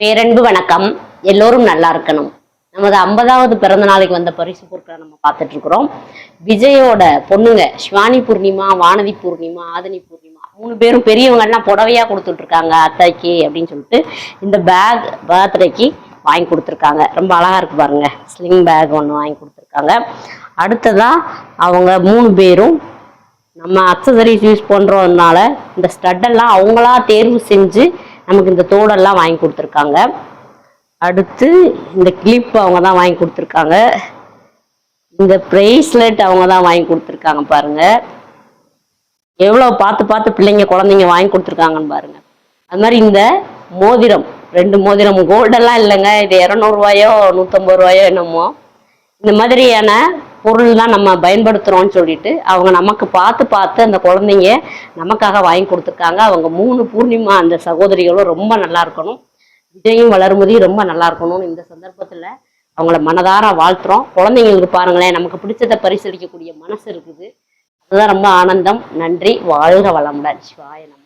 பேரன்பு வணக்கம். எல்லோரும் நல்லா இருக்கணும். நமது ஐம்பதாவது பிறந்த நாளைக்கு வந்த பரிசு பொருட்களை நம்ம பார்த்துட்டு இருக்கிறோம். விஜயோட பொண்ணுங்க சிவானி பூர்ணிமா வானதி பூர்ணிமா ஆதனி பூர்ணிமா மூணு பேரும் பெரியவங்கெல்லாம் புடவையா கொடுத்துட்டு இருக்காங்க அத்தைக்கு அப்படின்னு சொல்லிட்டு இந்த பேக் பர்த்டேக்கு வாங்கி கொடுத்துருக்காங்க. ரொம்ப அழகா இருக்கு பாருங்க. ஸ்லிங் பேக் ஒன்று வாங்கி கொடுத்துருக்காங்க. அடுத்ததா அவங்க மூணு பேரும் நம்ம அக்சசரிஸ் யூஸ் பண்ணுறதுனால இந்த ஸ்டட்டெல்லாம் அவங்களா தேர்வு செஞ்சு நமக்கு இந்த தோடெல்லாம் வாங்கி கொடுத்துருக்காங்க. அடுத்து இந்த கிளிப் அவங்க தான் வாங்கி கொடுத்துருக்காங்க. இந்த ப்ரேஸ்லெட் அவங்க தான் வாங்கி கொடுத்துருக்காங்க பாருங்க. எவ்வளோ பார்த்து பார்த்து பிள்ளைங்க குழந்தைங்க வாங்கி கொடுத்துருக்காங்கன்னு பாருங்க. அது மாதிரி இந்த மோதிரம் ரெண்டு மோதிரம் கோல்டெல்லாம் இல்லைங்க. இது இரநூறுவாயோ நூற்றம்பது ரூபாயோ என்னமோ. இந்த மாதிரியான பொருள்லாம் நம்ம பயன்படுத்துகிறோம்னு சொல்லிட்டு அவங்க நமக்கு பார்த்து பார்த்து அந்த குழந்தைங்க நமக்காக வாங்கி கொடுத்துருக்காங்க. அவங்க மூணு பூர்ணிமா அந்த சகோதரிகளும் ரொம்ப நல்லா இருக்கணும். விஜயும் வளர்மதியும் ரொம்ப நல்லா இருக்கணும்னு இந்த சந்தர்ப்பத்தில் அவங்கள மனதார வாழ்த்துறோம். குழந்தைங்களுக்கு பாருங்களேன் நமக்கு பிடிச்சதை பரிசளிக்கக்கூடிய மனசு இருக்குது. அதுதான் ரொம்ப ஆனந்தம். நன்றி. வாழ்க வளமுடன். சிவாய நம்ம